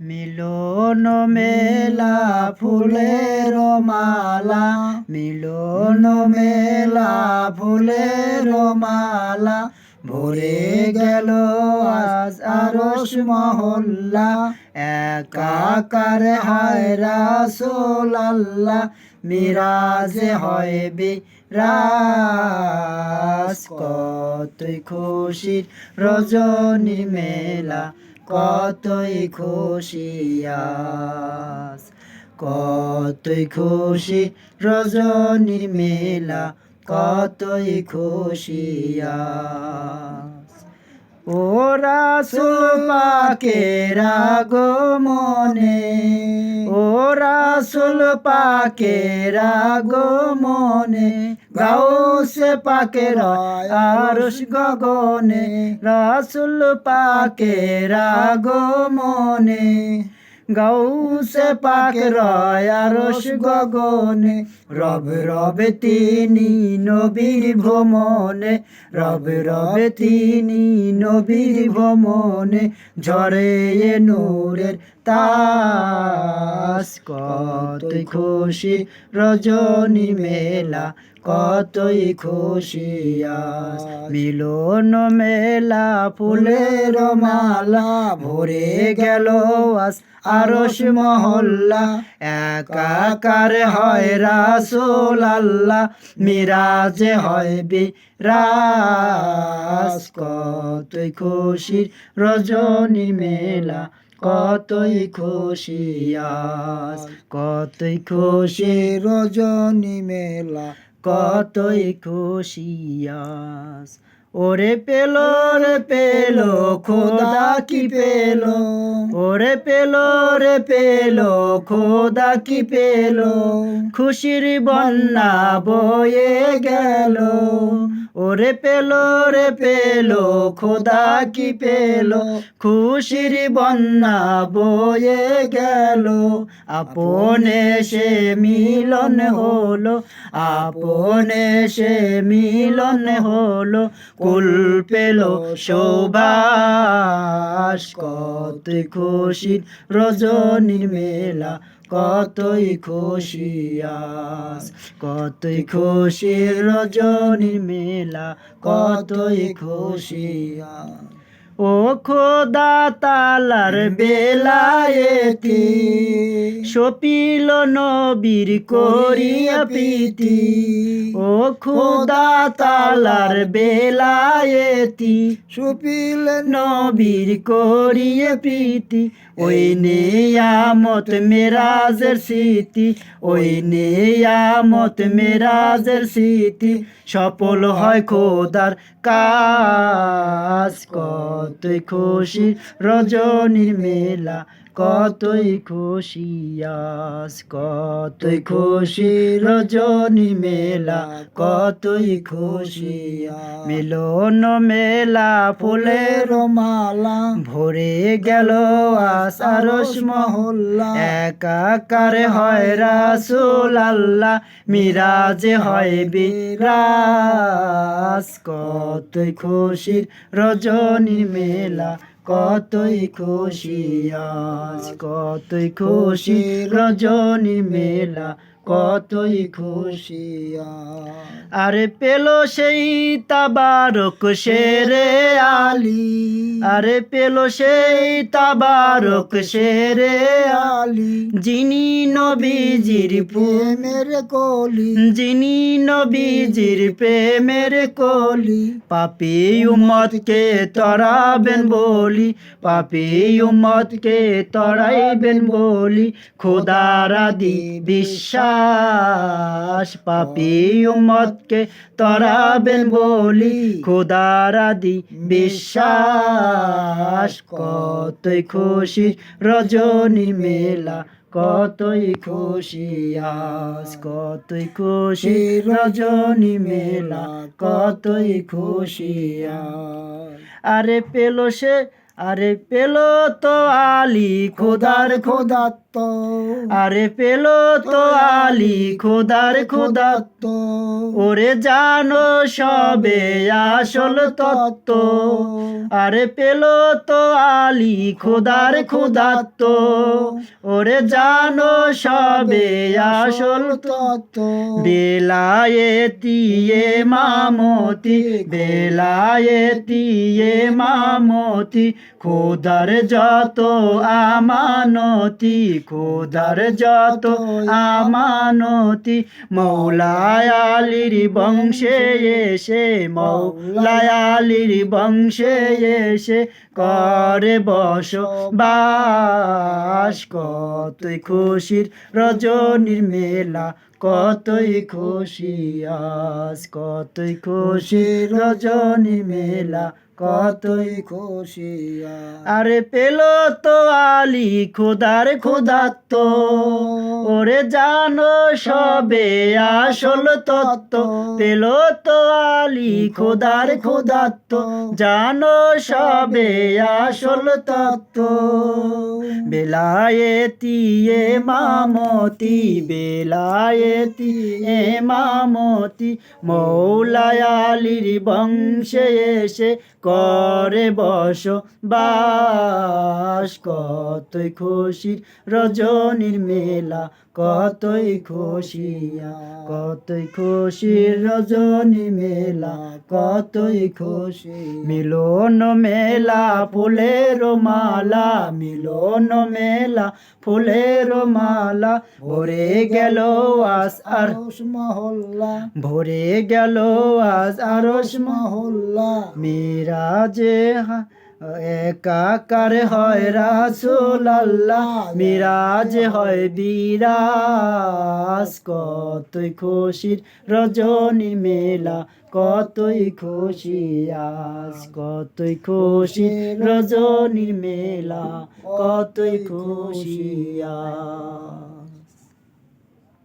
মিলন মেলা ফুলের মালা, মিলন মেলা ফুলের মালা, ভরে গেল আজ আরস মহল্লা, একাকার হয় রাসুল আল্লাহ মিরাজে হয় বিরাজ। কত খুশির রজনী মেলা কতই খুশিয়াস কতই খুশি রজনীর মেলা, কতই খুশিয়াস ওরা সুলপাকেরা গো মনে ওরা সুলপাকেরা গো মনে গাও সে পাকের আরস গগনে, রাসুল পাকেরা গো মনে গৌসে পাক আরস গগনে, রব রবে তিনি নবীর ভ্রমণে, রব রবে তিনি নবীর ভ্রমণে, ঝরে নূরের তাস কতই খুশি রজনী মেলা, কতই খুশিয়াস মিলন মেলা, ফুলের মালা, ভরে গেল আস আরস মহল্লা। একাকার হয় রাসুল আল্লাহ মিরাজে হয় বিরাজ। কতই খুশির রজনী মেলা কতই খুশিয়াস কতই খুশি রজনী মেলা, কতই খুশিয়াস ওরে পেল রে পেল, খোদা কি পেল? ওরে পেল রে পেল, খোদা কি পেল? খুশির বন্যা বয়ে গেল ওরে পেল রে পেল, খোদা কি পেল? খুশির বন্যা বয়ে গেল। আপনে সে মিলন হলো, আপনে সে মিলন হলো। কুল পেল সৌবাস কত খুশির রজনীর মেলা। কতই খুশিয়াস কতই খুশি রজনী মেলা কতই খুশিয়াস ও খোদা তালার বেলায়েতি সপিল নবীর করিয়া প্রীতি। ও খোদা তালার বেলায়েতি সপিল নবীর করিয়া প্রীতি। ওই নেয়ামত মেরাজের স্মৃতি, ওই নেয়ামত মেরাজের স্মৃতি, সফল হয় খোদার কাজ কতই খুশি রজনীর মেলা কতই খুশিয়াস কতই খুশি রজনী মেলা কতই খুশিয়া মিলন মেলা ফুলের মালা ভরে গেল আসারস মহল্লা। একাকার হয় রাসুল আল্লাহ মিরাজে হয় বিরাজ। কতই খুশির রজনী মেলা কতই খুশি আজ কতই খুশি রজনী মেলা। কতই খুশিয়া। আরে পেল সেই তাবারক শেরে আলী। আরে পেল সেই তাবারক শেরে আলী। যিনি নবীজির প্রেমের কলি। যিনি নবীজির প্রেমের কলি। পাপি উম্মতকে তরাবেন বলি। পাপি উম্মতকে তরাইবেন বলি। খোদারা দি বিশ্বাস পাপি উম্মতকে তরাবেন বলি, খোদারা দি বিশ্বাস কতই খুশি রজনী মেলা, কতই খুশি আজ কতই খুশি রজনী মেলা, কতই খুশি। আরে পেল সে, আরে পেল তো আলী, খোদার খোদা আরে পেল তো আলী খোদার খোদাত্ত ওরে জানো সবে আসল তত্ত্ব। আরে পেল তো আলী খোদার খোদাত্ত ওরে জানো সবে আসল তত্ত্ব। বেলায়েতি এ মামতি বেলায়েতি এ মামতি খোদার যত আমানতি খোদার যত আমানতি মৌলায় আলীর বংশে এসে মৌলায় আলীর বংশে এসে করে বস বাস কতই খুশির রজনীর মেলা, কতই খুশি আজ। কতই খুশির রজনী মেলা কতই খুশি আরে। পেল তো আলী, খোদার খোদাত্ত ওরে জানো সবে আসল তত্ত্ব। পেল তো আলী, খোদার খোদাত্ত জানো সবে আসল তত্ত্ব। বেলায়েতি এ মামতি বেলায়েতি এ মামতি। মৌলায়ালির বংশে এসে করে বস বাস কত খুশির রজনীর মেলা কতই খুশিয়া কতই খুশির রজনী মেলা কতই খুশি মিলন মেলা ফুলের মালা মিলন মেলা ফুলের মালা ভরে গেল আস আর মহল্লা। ভরে গেল আজ আরস মহল্লা। মিরাজে হা- একাকার হয় রাসুল আল্লাহ মিরাজ হয় বিরাজ। কতই খুশির রজনী মেলা, কতই খুশি আজ। কতই খুশি রজনীর মেলা, কতই খুশি আজ।